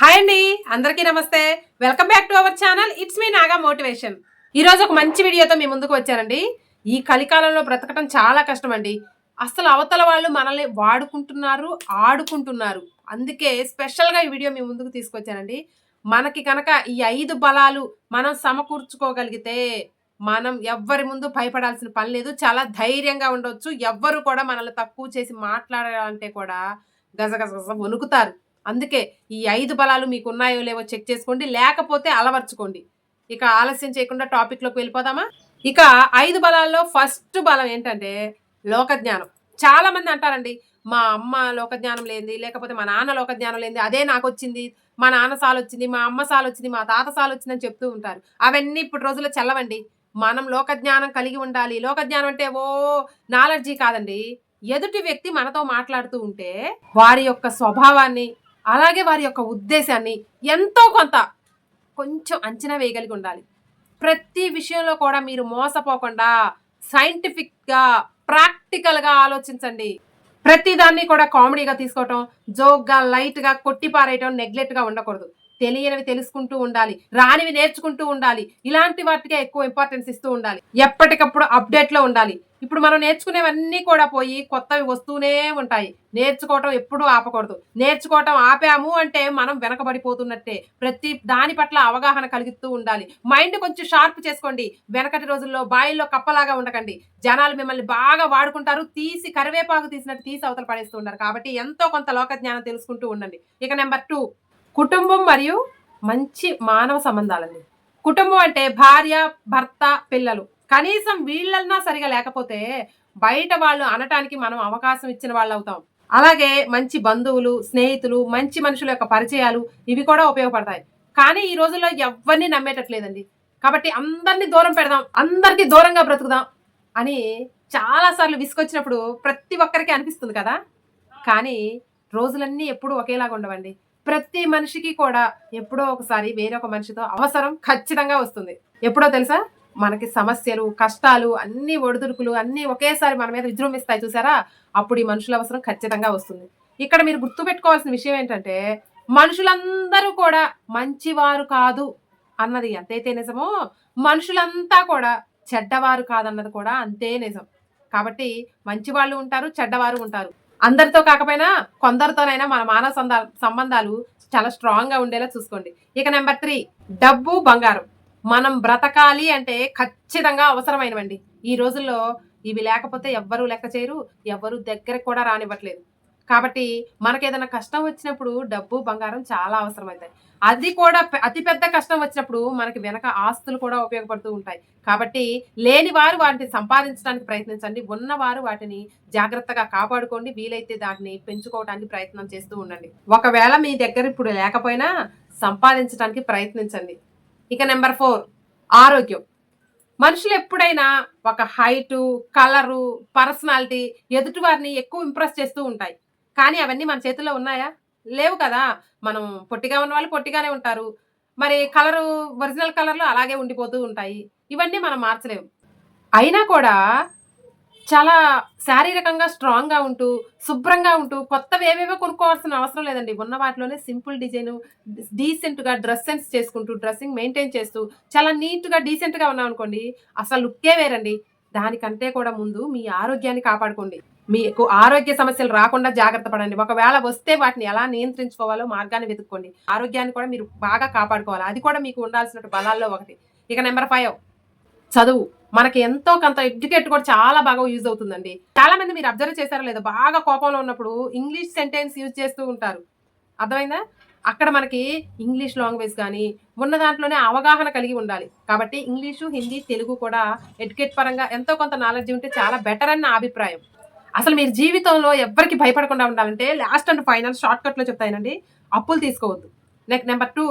Hi అండి అందరికీ నమస్తే. Welcome back to our channel it's me Naga motivation ఈ రోజు ఒక మంచి వీడియోతో మీ ముందుకు వచ్చానండి. ఈ కలికాలంలో బ్రతకటం చాలా కష్టం అండి అసలు అవతల వాళ్ళు మనల్ని వాడుకుంటున్నారు ఆడుకుంటున్నారు. అందుకే స్పెషల్గా ఈ వీడియో మీ ముందుకు తీసుకొచ్చానండి. మనకి కనుక ఈ ఐదు బలాలు మనం సమకూర్చుకోగలిగితే మనం ఎవ్వరి ముందు భయపడాల్సిన పని లేదు. చాలా ధైర్యంగా ఉండొచ్చు. ఎవ్వరు కూడా మనల్ని తక్కువ చేసి మాట్లాడాలంటే కూడా గజగజ గజ వణుకుతారు. అందుకే ఈ ఐదు బలాలు మీకు ఉన్నాయో లేవో చెక్ చేసుకోండి లేకపోతే అలవర్చుకోండి. ఇక ఆలస్యం చేయకుండా టాపిక్లోకి వెళ్ళిపోదామా? ఇక ఐదు బలాల్లో ఫస్ట్ బలం ఏంటంటే లోకజ్ఞానం. చాలా మంది అంటారండి మా అమ్మ లోకజ్ఞానం లేనిది లేకపోతే మా నాన్న లోకజ్ఞానం లేనిది అదే నాకు వచ్చింది మా నాన్న సాలు వచ్చింది మా అమ్మ సాలు వచ్చింది మా తాత సాలు వచ్చిందని చెప్తూ ఉంటారు. అవన్నీ ఇప్పుడు రోజుల్లో చల్లవండి. మనం లోకజ్ఞానం కలిగి ఉండాలి. లోకజ్ఞానం అంటే ఓ నాలెడ్జీ కాదండి. ఎదుటి వ్యక్తి మనతో మాట్లాడుతూ ఉంటే వారి యొక్క స్వభావాన్ని అలాగే వారి యొక్క ఉద్దేశాన్ని ఎంతో కొంత కొంచెం అంచనా వేయగలిగి ఉండాలి. ప్రతి విషయంలో కూడా మీరు మోసపోకుండా సైంటిఫిక్గా ప్రాక్టికల్గా ఆలోచించండి. ప్రతిదాన్ని కూడా కామెడీగా తీసుకోవటం జోక్గా లైట్గా కొట్టి పారేయటం నెగ్లెక్ట్గా ఉండకూడదు. తెలియనివి తెలుసుకుంటూ ఉండాలి రానివి నేర్చుకుంటూ ఉండాలి ఇలాంటి వాటికే ఎక్కువ ఇంపార్టెన్స్ ఇస్తూ ఉండాలి. ఎప్పటికప్పుడు అప్డేట్లో ఉండాలి. ఇప్పుడు మనం నేర్చుకునేవన్నీ కూడా పోయి కొత్తవి వస్తూనే ఉంటాయి. నేర్చుకోవటం ఎప్పుడూ ఆపకూడదు. నేర్చుకోవటం ఆపాము అంటే మనం వెనకబడిపోతున్నట్టే. ప్రతి దాని పట్ల అవగాహన కలిగిస్తూ ఉండాలి. మైండ్ కొంచెం షార్ప్ చేసుకోండి. వెనకటి రోజుల్లో బాయిల్లో కప్పలాగా ఉండకండి. జనాలు మిమ్మల్ని బాగా వాడుకుంటారు. తీసి కరివేపాకు తీసినట్టు తీసి అవతల పడేస్తూ ఉంటారు కాబట్టి ఎంతో కొంత లోక జ్ఞానం తెలుసుకుంటూ ఉండండి. ఇక నెంబర్ టూ. కుటుంబం మరియు మంచి మానవ సంబంధాలండి కుటుంబం అంటే భార్య భర్త పిల్లలు. కనీసం వీళ్ళన్నా సరిగా లేకపోతే బయట వాళ్ళు అనటానికి మనం అవకాశం ఇచ్చిన వాళ్ళు అవుతాం అలాగే మంచి బంధువులు స్నేహితులు మంచి మనుషుల యొక్క పరిచయాలు ఇవి కూడా ఉపయోగపడతాయి. కానీ ఈ రోజుల్లో ఎవరిని నమ్మేటట్లేదండి. కాబట్టి అందరినీ దూరం పెడదాం అందరికీ దూరంగా బ్రతుకుదాం అని చాలాసార్లు విసుకొచ్చినప్పుడు ప్రతి ఒక్కరికి అనిపిస్తుంది కదా. కానీ రోజులన్నీ ఎప్పుడూ ఒకేలాగా ఉండవండి. ప్రతి మనిషికి కూడా ఎప్పుడో ఒకసారి వేరొక మనిషితో అవసరం ఖచ్చితంగా వస్తుంది. ఎప్పుడో తెలుసా? మనకి సమస్యలు కష్టాలు అన్ని ఒడిదుడుకులు అన్ని ఒకేసారి మన మీద విజృంభిస్తాయి చూసారా? అప్పుడు ఈ మనుషుల అవసరం ఖచ్చితంగా వస్తుంది. ఇక్కడ మీరు గుర్తుపెట్టుకోవాల్సిన విషయం ఏంటంటే మనుషులందరూ కూడా మంచివారు కాదు అన్నది ఎంతైతే నిజమో మనుషులంతా కూడా చెడ్డవారు కాదన్నది కూడా అంతే నిజం. కాబట్టి మంచి వాళ్ళు ఉంటారు చెడ్డవారు ఉంటారు. అందరితో కాకపోయినా కొందరితోనైనా మన మానవ సంబంధాలు చాలా స్ట్రాంగ్గా ఉండేలా చూసుకోండి. ఇక నెంబర్ త్రీ డబ్బు బంగారం. మనం బ్రతకాలి అంటే ఖచ్చితంగా అవసరమైనవండి. ఈ రోజుల్లో ఇవి లేకపోతే ఎవ్వరూ లెక్క చేయరు ఎవ్వరూ దగ్గరకు కూడా రానివ్వట్లేదు. కాబట్టి మనకి ఏదైనా కష్టం వచ్చినప్పుడు డబ్బు బంగారం చాలా అవసరమవుతాయి అది కూడా అతిపెద్ద అతి పెద్ద కష్టం వచ్చినప్పుడు మనకి వెనక ఆస్తులు కూడా ఉపయోగపడుతూ ఉంటాయి. కాబట్టి లేని వారు వాటిని సంపాదించడానికి ప్రయత్నించండి. ఉన్నవారు వాటిని జాగ్రత్తగా కాపాడుకోండి. వీలైతే దాటిని పెంచుకోవడానికి ప్రయత్నం చేస్తూ ఉండండి. ఒకవేళ మీ దగ్గర ఇప్పుడు లేకపోయినా సంపాదించడానికి ప్రయత్నించండి. ఇక నెంబర్ ఫోర్ ఆరోగ్యం. మనుషులు ఎప్పుడైనా ఒక హైటు కలరు పర్సనాలిటీ ఎదుటి వారిని ఎక్కువ ఇంప్రెస్ చేస్తూ ఉంటాయి. కానీ అవన్నీ మన చేతిలో ఉన్నాయా? లేవు కదా. మనం పొట్టిగా ఉన్న వాళ్ళు పొట్టిగానే ఉంటారు. మరి కలరు ఒరిజినల్ కలర్లు అలాగే ఉండిపోతూ ఉంటాయి. ఇవన్నీ మనం మార్చలేము. అయినా కూడా చాలా శారీరకంగా స్ట్రాంగ్గా ఉంటూ శుభ్రంగా ఉంటూ కొత్తవి ఏవేవో కొనుక్కోవాల్సిన అవసరం లేదండి. ఉన్న వాటిలోనే సింపుల్ డిజైన్ డీసెంట్గా డ్రెస్ సెన్స్ చేసుకుంటూ డ్రెస్సింగ్ మెయింటైన్ చేస్తూ చాలా నీట్గా డీసెంట్గా ఉన్నాం అనుకోండి అసలు లుక్కే వేరండి. దానికంటే కూడా ముందు మీ ఆరోగ్యాన్ని కాపాడుకోండి. మీకు ఆరోగ్య సమస్యలు రాకుండా జాగ్రత్త పడండి. ఒకవేళ వస్తే వాటిని ఎలా నియంత్రించుకోవాలో మార్గాన్ని వెతుక్కోండి. ఆరోగ్యాన్ని కూడా మీరు బాగా కాపాడుకోవాలి. అది కూడా మీకు ఉండాల్సిన బలాల్లో ఒకటి. ఇక నెంబర్ ఫైవ్. చదువు. మనకి ఎంతో కొంత ఎడ్యుకేట్ కూడా చాలా బాగా యూజ్ అవుతుందండి. చాలా మంది మీరు అబ్జర్వ్ చేశారో లేదో బాగా కోపంలో ఉన్నప్పుడు ఇంగ్లీష్ సెంటెన్స్ యూజ్ చేస్తూ ఉంటారు. అర్థమైందా? అక్కడ మనకి ఇంగ్లీష్ లాంగ్వేజ్ కానీ ఉన్న దాంట్లోనే అవగాహన కలిగి ఉండాలి. కాబట్టి ఇంగ్లీషు హిందీ తెలుగు కూడా ఎడ్యుకేట్ పరంగా ఎంతో కొంత నాలెడ్జ్ ఉంటే చాలా బెటర్ అని నా అభిప్రాయం. అసలు మీరు జీవితంలో ఎవ్వరికి భయపడకుండా ఉండాలంటే లాస్ట్ అండ్ ఫైనల్ షార్ట్ కట్లో చెప్తానండి. అప్పులు తీసుకోవద్దు. Next number two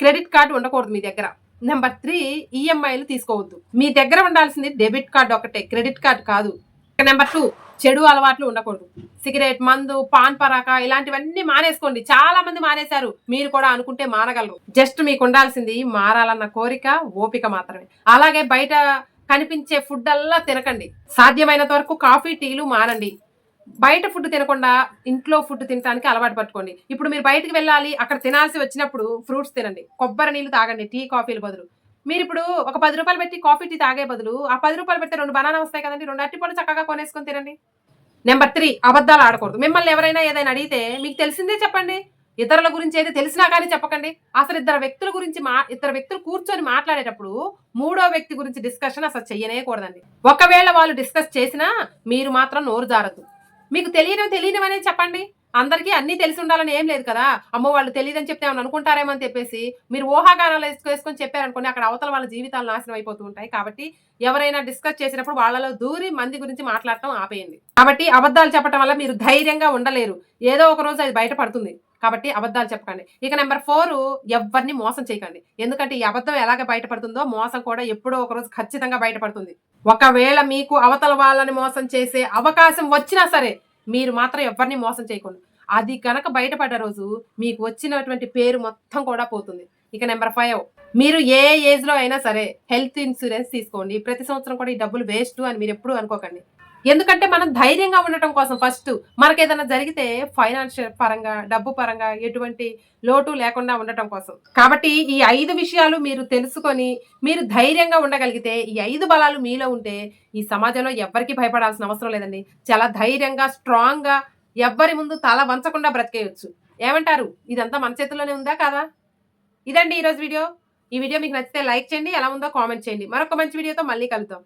credit card ఉండకూడదు మీ దగ్గర. నెంబర్ త్రీ ఈఎంఐలు తీసుకోవద్దు. మీ దగ్గర ఉండాల్సింది డెబిట్ కార్డు ఒకటే క్రెడిట్ కార్డు కాదు. నెంబర్ టూ చెడు అలవాట్లు ఉండకూడదు. సిగరెట్ మందు పాన్ పరాక ఇలాంటివన్నీ మానేసుకోండి. చాలా మంది మానేశారు. మీరు కూడా అనుకుంటే మానగలరు. జస్ట్ మీకు ఉండాల్సింది మారాలన్న కోరిక ఓపిక మాత్రమే. అలాగే బయట కనిపించే ఫుడ్ అల్లా తినకండి. సాధ్యమైనంత వరకు కాఫీ టీలు మానండి. బయట ఫుడ్ తినకుండా ఇంట్లో ఫుడ్ తినడానికి అలవాటు పట్టుకోండి. ఇప్పుడు మీరు బయటికి వెళ్ళాలి అక్కడ తినాల్సి వచ్చినప్పుడు ఫ్రూట్స్ తినండి. కొబ్బరి నీళ్ళు తాగండి టీ కాఫీలు బదులు. మీరు ఇప్పుడు ఒక పది రూపాయలు పెట్టి కాఫీ టీ తాగే బదులు ఆ పది రూపాయలు పెడితే రెండు బనానా వస్తాయి కదండి రెండు అరటిపళ్ళు చక్కగా కొనేసుకొని తినండి. నెంబర్ త్రీ అబద్ధాలు ఆడకూడదు. మిమ్మల్ని ఎవరైనా ఏదైనా అడిగితే మీకు తెలిసిందే చెప్పండి. ఇతరుల గురించి అయితే తెలిసినా కానీ చెప్పకండి. అసలు ఇద్దరు వ్యక్తుల గురించి మా ఇద్దరు వ్యక్తులు కూర్చొని మాట్లాడేటప్పుడు మూడో వ్యక్తి గురించి డిస్కషన్ అసలు చెయ్యనే కూడదండి. ఒకవేళ వాళ్ళు డిస్కస్ చేసినా మీరు మాత్రం నోరు జారద్దు. మీకు తెలియనివి తెలియనివనే చెప్పండి. అందరికీ అన్నీ తెలిసి ఉండాలని ఏం లేదు కదా. అమ్మో వాళ్ళు తెలియదని చెప్తే ఏమని అనుకుంటారేమో అని చెప్పేసి మీరు ఊహాగానాలు వేసుకు- వేసుకొని చెప్పారనుకోండి అక్కడ అవతల వాళ్ళ జీవితాలు నాశనం అయిపోతూ ఉంటాయి. కాబట్టి ఎవరైనా డిస్కస్ చేసినప్పుడు వాళ్ళలో దూరి మంది గురించి మాట్లాడటం ఆపేయండి. కాబట్టి అబద్ధాలు చెప్పడం వల్ల మీరు ధైర్యంగా ఉండలేరు. ఏదో ఒక రోజు అది బయటపడుతుంది కాబట్టి అబద్ధాలు చెప్పకండి. ఇక నెంబర్ ఫోర్ ఎవరిని మోసం చేయకండి. ఎందుకంటే ఈ అబద్ధం ఎలాగ బయటపడుతుందో మోసం కూడా ఎప్పుడో ఒకరోజు ఖచ్చితంగా బయటపడుతుంది. ఒకవేళ మీకు అవతల వాళ్ళని మోసం చేసే అవకాశం వచ్చినా సరే మీరు మాత్రం ఎవరిని మోసం చేయకండి. అది కనుక బయటపడ్డ రోజు మీకు వచ్చినటువంటి పేరు మొత్తం కూడా పోతుంది. ఇక నెంబర్ ఫైవ్ మీరు ఏ ఏజ్లో అయినా సరే హెల్త్ ఇన్సూరెన్స్ తీసుకోండి. ప్రతి సంవత్సరం కూడా ఈ డబ్బులు వేస్ట్ అని మీరు ఎప్పుడు అనుకోకండి. ఎందుకంటే మనం ధైర్యంగా ఉండటం కోసం ఫస్ట్ మనకి ఏదైనా జరిగితే ఫైనాన్షియల్ పరంగా డబ్బు పరంగా ఎటువంటి లోటు లేకుండా ఉండటం కోసం. కాబట్టి ఈ ఐదు విషయాలు మీరు తెలుసుకొని మీరు ధైర్యంగా ఉండగలిగితే ఈ ఐదు బలాలు మీలో ఉంటే ఈ సమాజంలో ఎవ్వరికి భయపడాల్సిన అవసరం లేదండి. చాలా ధైర్యంగా స్ట్రాంగ్గా ఎవ్వరి ముందు తల వంచకుండా బ్రతికేయచ్చు. ఏమంటారు? ఇదంతా మన చేతుల్లోనే ఉందా కాదా? ఇదండి ఈరోజు వీడియో. ఈ వీడియో మీకు నచ్చితే లైక్ చేయండి ఎలా ఉందో కామెంట్ చేయండి. మరొక మంచి వీడియోతో మళ్ళీ కలుద్దాం.